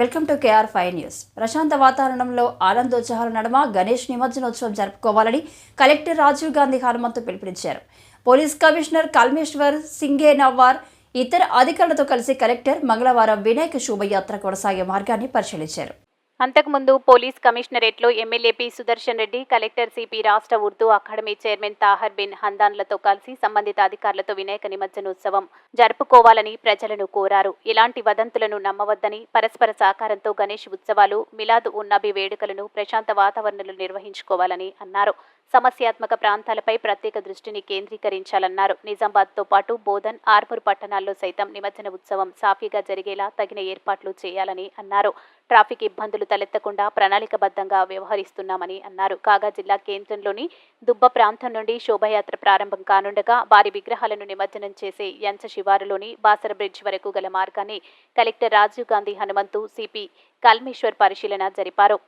Welcome to KR five news. ప్రశాంత వాతావరణంలో ఆనందోత్సాహాల నడుమ గణేష్ నిమజ్జనోత్సవం జరుపుకోవాలని కలెక్టర్ రాజీవ్ గాంధీ హనుమంతు పిలుపునిచ్చారు. పోలీస్ కమిషనర్ కల్మేశ్వర్ సింగే నవ్వార్ ఇతర అధికారులతో కలిసి కలెక్టర్ మంగళవారం వినాయక శోభయాత్ర కొనసాగే మార్గాన్ని పరిశీలించారు. అంతకుముందు police కమిషనరేట్లో MLA P Sudarshan Reddy collector CP రాష్ట్ర Urdu academy chairman Tahir bin హందాన్లతో కలిసి సంబంధిత అధికారులతో వినాయక నిమజ్జనోత్సవం జరుపుకోవాలని ప్రజలను కోరారు. ఇలాంటి వదంతులను నమ్మవద్దని పరస్పర సహకారంతో గణేష్ ఉత్సవాలు మిలాద్ ఉన్నబి వేడుకలను ప్రశాంత వాతావరణంలో నిర్వహించుకోవాలని అన్నారు. సమస్యాత్మక ప్రాంతాలపై ప్రత్యేక దృష్టిని కేంద్రీకరించాలన్నారు. నిజామాబాద్తో పాటు బోధన్ ఆర్మూర్ పట్టణాల్లో సైతం నిమజ్జన ఉత్సవం సాఫీగా జరిగేలా తగిన ఏర్పాట్లు చేయాలని అన్నారు. ట్రాఫిక్ ఇబ్బందులు తలెత్తకుండా ప్రణాళికబద్ధంగా వ్యవహరిస్తున్నామని అన్నారు. కాగా జిల్లా కేంద్రంలోని దుబ్బ ప్రాంతం నుండి శోభయాత్ర ప్రారంభం కానుండగా వారి విగ్రహాలను నిమజ్జనం చేసే యంచ శివారులోని బాసర బ్రిడ్జ్ వరకు గల మార్గాన్ని కలెక్టర్ రాజీవ్ గాంధీ హనుమంతు సిపి కల్మేశ్వర్ పరిశీలన జరిపారు.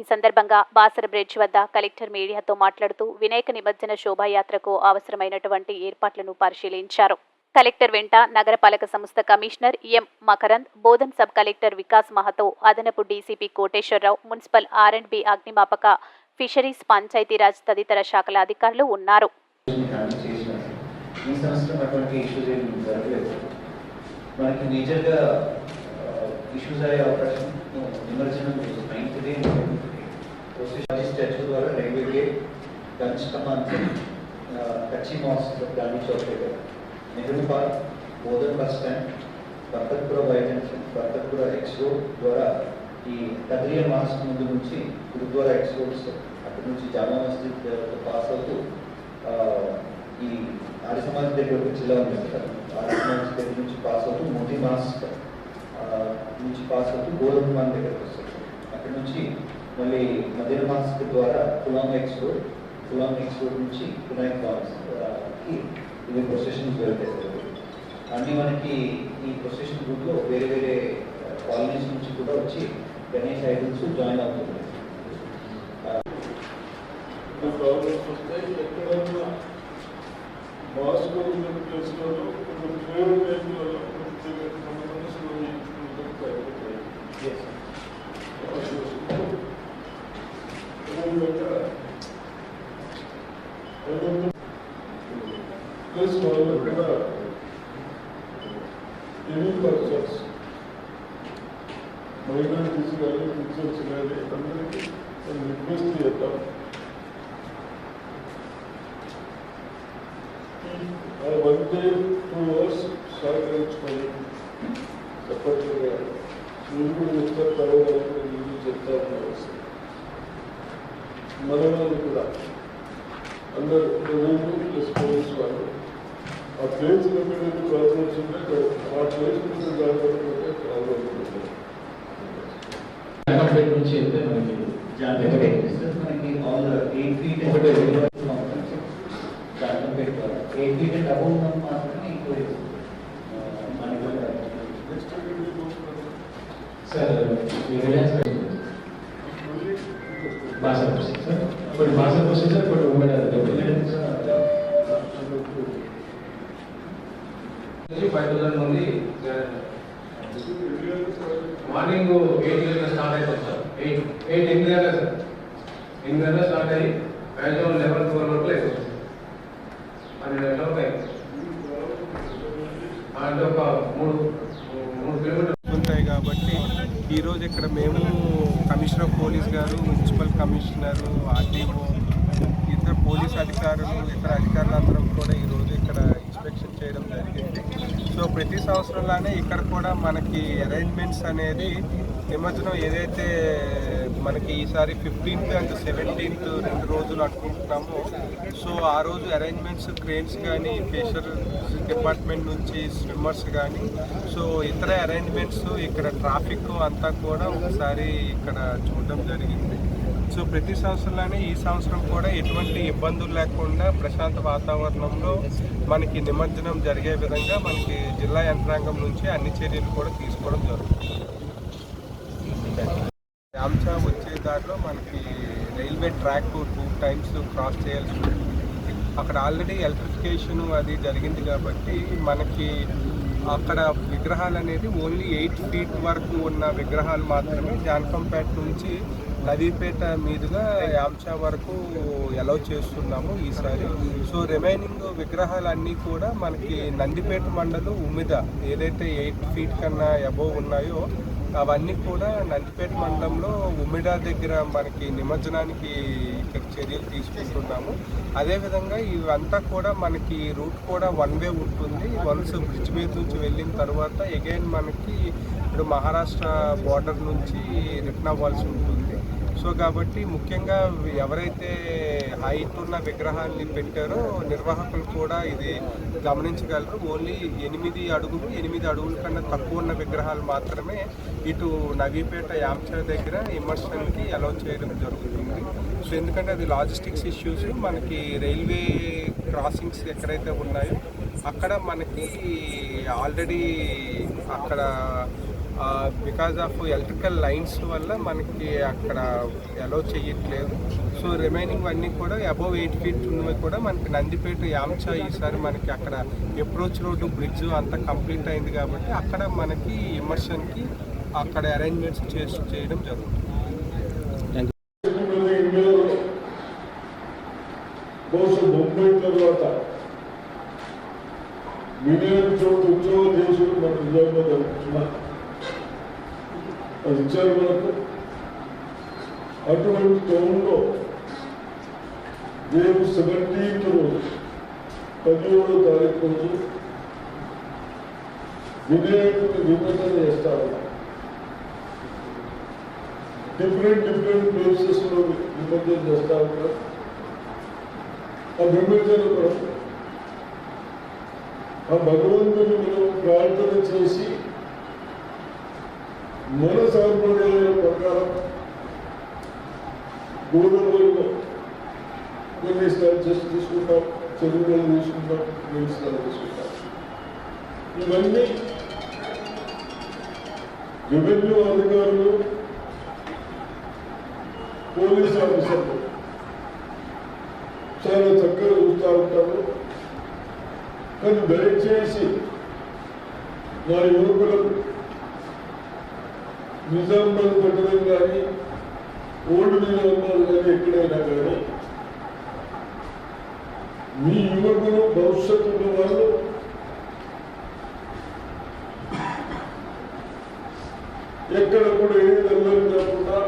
ఈ సందర్భంగా బాసర బ్రిడ్జ్ వద్ద కలెక్టర్ మీడియాతో మాట్లాడుతూ వినాయక నిమజ్జన శోభాయాత్రకు అవసరమైనటువంటి ఏర్పాట్లను పరిశీలించారు. కలెక్టర్ వెంట నగరపాలక సంస్థ commissioner M. Makarand Bodhan sub collector Vikas Mahato అదనపు DCP Koteswara Rao municipal R and B అగ్నిమాపక ఫిషరీస్ పంచాయతీరాజ్ తదితర శాఖల అధికారులు ఉన్నారు. ఇష్యూస్ మనకి మేజర్గా ఇష్యూస్ అయ్యే అవకాశం నిమజ్జనం నైన్త్ స్టాచ్యూ ద్వారా రైల్వే గేట్ గంజ్ కమాన్ కచ్చి మాస్ గాంధీ చౌక్ దగ్గర Nehru park Bodhan bus stand Barkatpura Y junction Barkatpura X road ద్వారా ఈ కద్రియా మాస్క్ ముందు నుంచి గురుద్వారా ఎక్స్ రోడ్స్ అక్కడి నుంచి జామా మస్జిద్ పాస్ అవుతూ ఈ ఆర్య సమాజ్ దగ్గర ఒక జిల్లా ఉంది సార్ ఆర్య సమాజ్ దగ్గర నుంచి పాస్ అవుతూ మోదీ మాస్క్ నుంచి పాస్ అవుతూ గోరఖ్మాన్ దగ్గరకు వస్తుంది. అక్కడ నుంచి మళ్ళీ మదీన మాస్క్ ద్వారా Kulang X road Kulang X road నుంచి మాస్క్కి ఇవి ప్రొసెషన్స్ వెళ్తాయి. అన్ని మనకి ఈ ప్రొసెషన్ గ్రూప్లో వేరే వేరే కాలనీస్ నుంచి కూడా వచ్చి గణేష్ ఐడల్స్ జాయిన్ అవుతుంది. ప్రాబ్లమ్స్ వస్తాయి ఎక్కడన్నా మాస్క్ ఉన్న ప్లేస్లలో కొంచెం ఫేవర్ టైంలలో మన మనసులో ప్లస్ వాళ్ళు ఇక్కడ ఎనీ పర్సన్స్ మైనారిటీస్ కానీ టీచర్స్ కానీ అందరికీ రిక్వెస్ట్ చేద్దాం ఆ వన్ డే టూ అవర్స్ సహకరించుకొని తప్పట్లుగా మీరు కూడా చెప్తారు తర్వాత మీరు చెప్తా ఉన్నారు మన వాళ్ళు కూడా అందరు రెవెన్యూ ప్లస్ పోలీస్ వాళ్ళు ఆ ప్లేస్ ఎక్కడైతే ప్రాబ్లమ్స్ ఉన్నాయో ఆ ప్లేస్ మీద జాగ్రత్తగా ప్రాబ్లం ఉంటుంది కంప్లీట్ నుంచి అయితే మనకి జాగ్రత్త మనకి ఆల్ ఎయిట్ ఫీట్ ఒకటే. జాగ్రత్త ఎయిట్ ఫీట్ అండ్ అబౌవ్ ఉన్నది మాత్రమే ఎక్కువ మనకి నెక్స్ట్ వీడియో సార్ ఈ రిలయన్స్ భాష ప్రొసెస్ ఫైవ్ థౌసండ్ మంది మార్నింగ్ ఎయిట్ గంటల స్టార్ట్ అవుతుంది సార్. ఎయిట్ ఎయిట్ ఎనిమిది గంటల సార్. ఎనిమిది గంటల స్టార్ట్ అయ్యి సాయంత్రం లెవెన్ ట్వెల్వ్ వరకు అయిపోతుంది. పన్నెండు గంటల వరకు అయిపోతుంది. అంటే ఒక మూడు మూడు కిలోమీటర్లు. ఉంటాయి కాబట్టి ఈరోజు ఇక్కడ మేము కమిషనర్ పోలీస్ గారు మున్సిపల్ కమిషనర్ ఆర్టీఓ ఇతర పోలీస్ అధికారులు ఇతర అధికారులందరం కూడా ఈరోజు ఇక్కడ చేయడం జరిగింది. సో ప్రతి సంవత్సరంలానే ఇక్కడ కూడా మనకి అరేంజ్మెంట్స్ అనేది నిమజ్జనం ఏదైతే మనకి ఈసారి ఫిఫ్టీన్త్ అండ్ సెవెంటీన్త్ రెండు రోజులు అనుకుంటున్నాము సో ఆ రోజు అరేంజ్మెంట్స్ క్రేన్స్ కానీ ఫిషర్ డిపార్ట్మెంట్ నుంచి స్విమ్మర్స్ కానీ సో ఇతర అరేంజ్మెంట్స్ ఇక్కడ ట్రాఫిక్ అంతా కూడా ఒకసారి ఇక్కడ చూడడం జరిగింది. సో ప్రతి సంవత్సరంలోనే ఈ సంవత్సరం కూడా ఎటువంటి ఇబ్బందులు లేకుండా ప్రశాంత వాతావరణంలో మనకి నిమజ్జనం జరిగే విధంగా మనకి జిల్లా యంత్రాంగం నుంచి అన్ని చర్యలు కూడా తీసుకోవడం జరుగుతుంది. రామ్చా వచ్చే దారిలో మనకి railway track two times cross చేయాల్సి ఉంటుంది. అక్కడ ఆల్రెడీ ఎలక్ట్రిఫికేషన్ అది జరిగింది కాబట్టి మనకి అక్కడ విగ్రహాలు అనేది ఓన్లీ ఎయిట్ ఫీట్ వరకు ఉన్న విగ్రహాలు మాత్రమే. జానకంపేట నుంచి నదీపేట మీదుగా యామ్చా వరకు అలౌ చేస్తున్నాము ఈసారి. సో రిమైనింగ్ విగ్రహాలన్నీ కూడా మనకి నందిపేట మండలం ఉమ్మిద ఏదైతే ఎయిట్ ఫీట్ కన్నా అబోవ్ ఉన్నాయో అవన్నీ కూడా నందిపేట మండలంలో ఉమ్మిడా దగ్గర మనకి నిమజ్జనానికి ఇక్కడ చర్యలు తీసుకుంటున్నాము. అదేవిధంగా ఇవంతా కూడా మనకి రూట్ కూడా వన్ వే ఉంటుంది. వన్స్ బ్రిడ్జ్ మీద నుంచి వెళ్ళిన తర్వాత అగైన్ మనకి ఇప్పుడు మహారాష్ట్ర బార్డర్ నుంచి రిటర్న్ అవ్వాల్సి ఉంటుంది. సో కాబట్టి ముఖ్యంగా ఎవరైతే హైట్ ఉన్న విగ్రహాన్ని పెట్టారో నిర్వాహకులు కూడా ఇది గమనించగలరు. ఓన్లీ ఎనిమిది అడుగులు ఎనిమిది అడుగుల కన్నా తక్కువ ఉన్న విగ్రహాలు మాత్రమే ఇటు నవీపేట యామ్చా దగ్గర ఇమర్షన్కి అలౌ చేయడం జరుగుతుంది. సో ఎందుకంటే అది లాజిస్టిక్స్ ఇష్యూస్ మనకి రైల్వే క్రాసింగ్స్ ఎక్కడైతే ఉన్నాయో అక్కడ మనకి ఆల్రెడీ అక్కడ బికాజ్ ఆఫ్ ఎలక్ట్రికల్ లైన్స్ వల్ల మనకి అక్కడ అలౌ చేయట్లేదు. సో రిమైనింగ్ అన్నీ కూడా అబౌవ్ ఎయిట్ ఫీట్ ఉన్నవి కూడా మనకి నందిపేట యామ్చా ఈసారి మనకి అక్కడ అప్రోచ్ రోడ్డు బ్రిడ్జ్ అంతా కంప్లీట్ అయింది కాబట్టి అక్కడ మనకి ఇమర్షన్కి అక్కడ అరేంజ్మెంట్స్ చేసి చేయడం జరుగుతుంది. చోటు ఉద్యోగ మన నిజంగా జరుగుతున్నా అది ఇచ్చారు మనకు. అటువంటి టౌన్లో రేపు సెవెంటీన్త్ రోజు పదిహేడో తారీఖు రోజు వినాయకుడిని విభజన చేస్తారు. డిఫరెంట్ డిఫరెంట్ ప్లేసెస్లో నిమజ్జనం చేస్తా ఉంటారు ఆ విభజన కూడా ఆ భగవంతుని మనం ప్రార్థన చేసి మన సాంప్రదాయాల ప్రకారం గోదావరిలో కొన్ని స్నానం తీసుకుంటాం చెరువులు తీసుకుంటాం నీళ్ళు తీసుకుంటాం. ఇవన్నీ రెవెన్యూ అధికారులు పోలీస్ ఆఫీసర్లు చాలా చక్కగా చూస్తూ ఉంటారు. కానీ దయచేసి నా యువకులకు నిజామాబాద్ పట్టణం కానీ ఓల్డ్ నిజామాబాద్ కానీ ఎక్కడైనా కానీ మీ యువకులు భవిష్యత్తు వాళ్ళు ఎక్కడ కూడా ఏ దెబ్బలు కాకుండా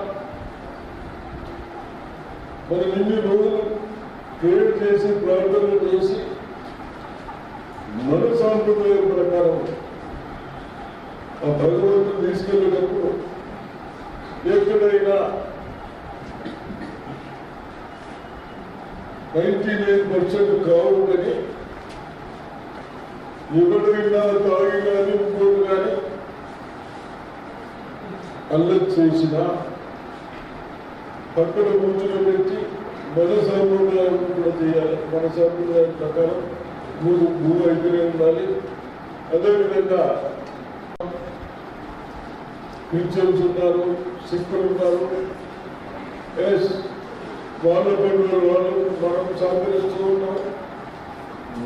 మనం ఇన్ని రోజులు క్రియేట్ చేసి ప్రార్థన చేసి మన సాంప్రదాయం ప్రకారం ఆ భగవంతుని తీసుకెళ్ళేటప్పుడు ఎక్కడైనా నైన్టీ నైన్ పర్సెంట్ కావుదని ఎవడైనా తాగి కానీ ఇంకోటి కానీ అల్లరి చేసినా పక్కన కూర్చుని పెట్టి మన సంప్రదాయం కూడా చేయాలి. మన సంప్రదాయం ప్రకారం భూ భూ అయితేనే ఉండాలి. అదేవిధంగా క్రిస్టియన్స్ ఉన్నారు సిక్కులు ఉన్నారు ఎస్ వాళ్ళ పెరుగుదల వాళ్ళు మనం సహకరిస్తూ ఉన్నాం.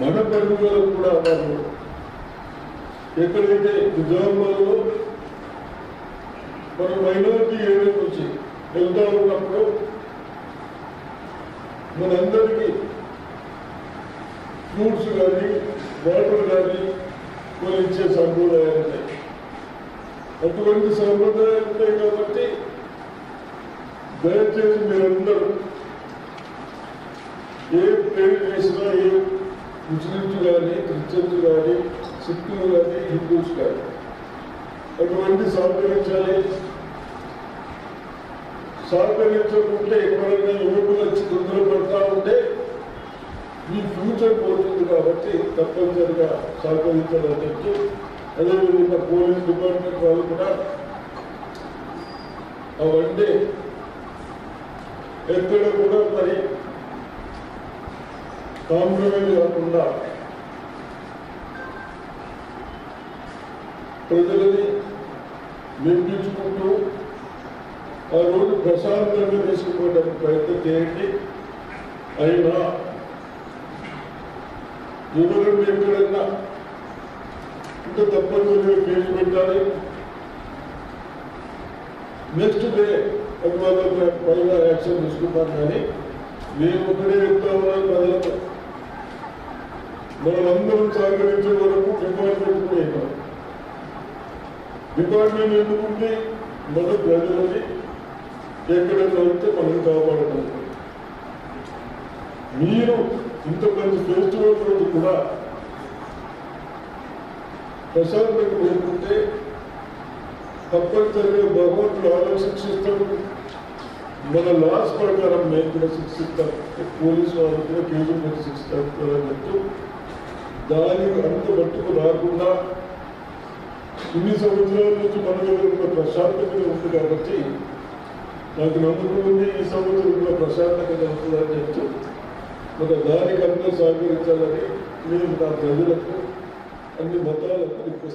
మన పెరుగుదలకు కూడా వాళ్ళు. ఎక్కడైతే నిజామాబాద్లో మన మైనారిటీ ఏరియా నుంచి వెళ్తా ఉన్నప్పుడు మనందరికీ ఫ్రూట్స్ కానీ వాటర్ కానీ కొన్ని ఇచ్చే సంప్రదాయాలు ఉన్నాయి అటువంటి సంప్రదాయాలు ఉంటాయి కాబట్టి దయచేసి మీరందరూ ఏ పేరు చేసినా ఏ ముస్లిమ్స్ కానీ క్రిస్టియన్స్ కానీ సిక్కులు కానీ హిందూస్ కానీ అటువంటి సహకరించాలి? సహకరించకుంటే ఎక్కడైనా యువకులు వచ్చి తొందరపడతా ఉంటే మీ ఫ్యూచర్ పోతుంది కాబట్టి తప్పనిసరిగా సహకరించాలని చెప్పి అదేవిధంగా పోలీస్ డిపార్ట్మెంట్ వాళ్ళు కూడా అవన్నీ ఎక్కడ కూడా మరి కాంప్రమైజ్ కాకుండా ప్రజలని నిర్మించుకుంటూ ఆ రోజు ప్రశాంతంగా తీసుకుపోవడానికి ప్రయత్నం చేయండి. అయినా ఎవరు ఎక్కడైనా అంటే తప్పనిసరిగా కేసు పెట్టాలి. నెక్స్ట్ డే అభివాదుల పైన యాక్షన్ తీసుకుంటాం కానీ నేను ఒకటే చెప్తా ఉన్నాను ప్రజలకు. మనమందరం సహకరించే వరకు డిపార్ట్మెంట్ కూడా డిపార్ట్మెంట్ ఎందుకుంటే మన ప్రజలని ఎక్కడైనా ఉంటే మనం కాపాడటం మీరు ఇంత మంచి ఫెస్టివల్ రోజు కూడా ప్రశాంతంగా లేకుంటే తప్పనిసరిగా భగవంతుడు ఆలో శిక్షిస్తాడు. మన లాస్ ప్రకారం మేము కూడా శిక్షిస్తాం. పోలీసు వాళ్ళు కూడా కేసు మీద శిక్షిస్తారు అని చెప్తూ దానికి అంత మట్టుకు రాకుండా ఇన్ని సంవత్సరాల నుంచి మన దగ్గర కూడా ప్రశాంతంగా ఉంది కాబట్టి నాకు నమ్మకం ఉంది ఈ సంవత్సరం కూడా ప్రశాంతంగా ఉంటుందని చెప్తూ ఒక దానికి అందరూ సహకరించాలని నేను నా ప్రజలకు అన్ని మతాలకు రిక్వెస్ట్